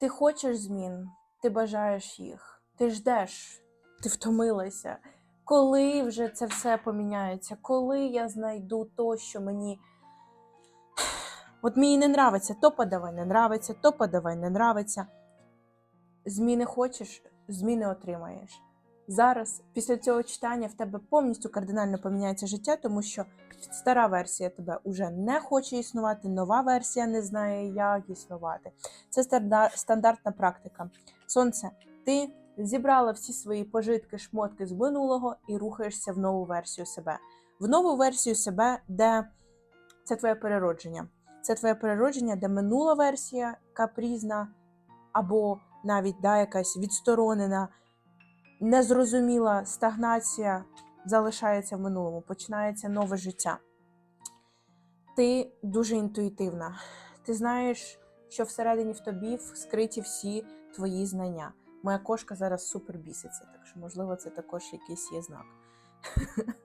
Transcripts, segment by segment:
Ти хочеш змін, ти бажаєш їх, ти ждеш, ти втомилася. Коли вже це все поміняється, коли я знайду то, що мені. От мені не нравиться, то подавай, не нравиться, то подавай, не нравиться. Зміни хочеш, зміни отримаєш. Зараз, після цього читання, в тебе повністю кардинально поміняється життя, тому що стара версія тебе уже не хоче існувати, нова версія не знає, як існувати. Це стандартна практика. Сонце, ти зібрала всі свої пожитки, шмотки з минулого і рухаєшся в нову версію себе. В нову версію себе, де це твоє переродження. Це твоє переродження, де минула версія капрізна, або навіть да, якась відсторонена, незрозуміла стагнація залишається в минулому, починається нове життя. Ти дуже інтуїтивна. Ти знаєш, що всередині в тобі скриті всі твої знання. Моя кошка зараз супер біситься, так що, можливо, це також якийсь є знак.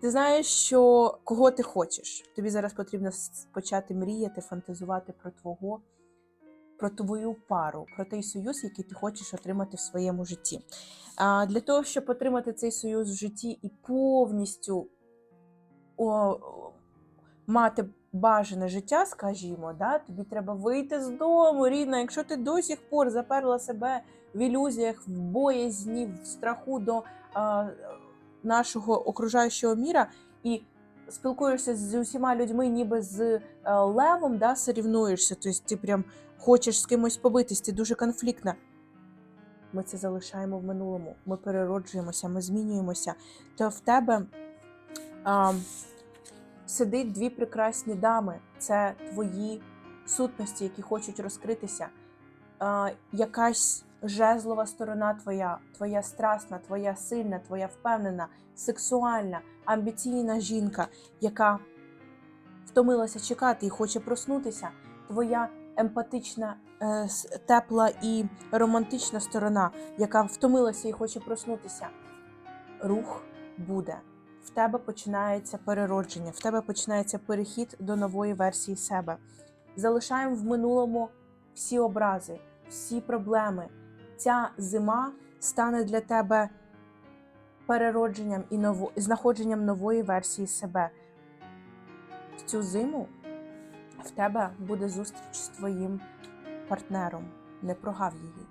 Ти знаєш, що кого ти хочеш. Тобі зараз потрібно почати мріяти, фантазувати про твого, про твою пару, про той союз, який ти хочеш отримати в своєму житті. А для того, щоб отримати цей союз в житті і повністю о, мати бажане життя, скажімо, да, тобі треба вийти з дому, рідна. Якщо ти до сих пор заперла себе в ілюзіях, в боязні, в страху до а, нашого окружаючого міра і спілкуєшся з усіма людьми, ніби з е, левом, да, сорівнуєшся, тобто ти прям хочеш з кимось побитись, ти дуже конфліктна. Ми це залишаємо в минулому. Ми перероджуємося, ми змінюємося. То в тебе а, сидить дві прекрасні дами. Це твої сутності, які хочуть розкритися. А, якась жезлова сторона твоя, твоя страсна, твоя сильна, твоя впевнена, сексуальна, амбіційна жінка, яка втомилася чекати і хоче проснутися. Твоя емпатична, е, тепла і романтична сторона, яка втомилася і хоче проснутися. Рух буде. В тебе починається переродження, в тебе починається перехід до нової версії себе. Залишаємо в минулому всі образи, всі проблеми. Ця зима стане для тебе переродженням і ново... знаходженням нової версії себе. В цю зиму в тебе буде зустріч з твоїм партнером. Не прогав її.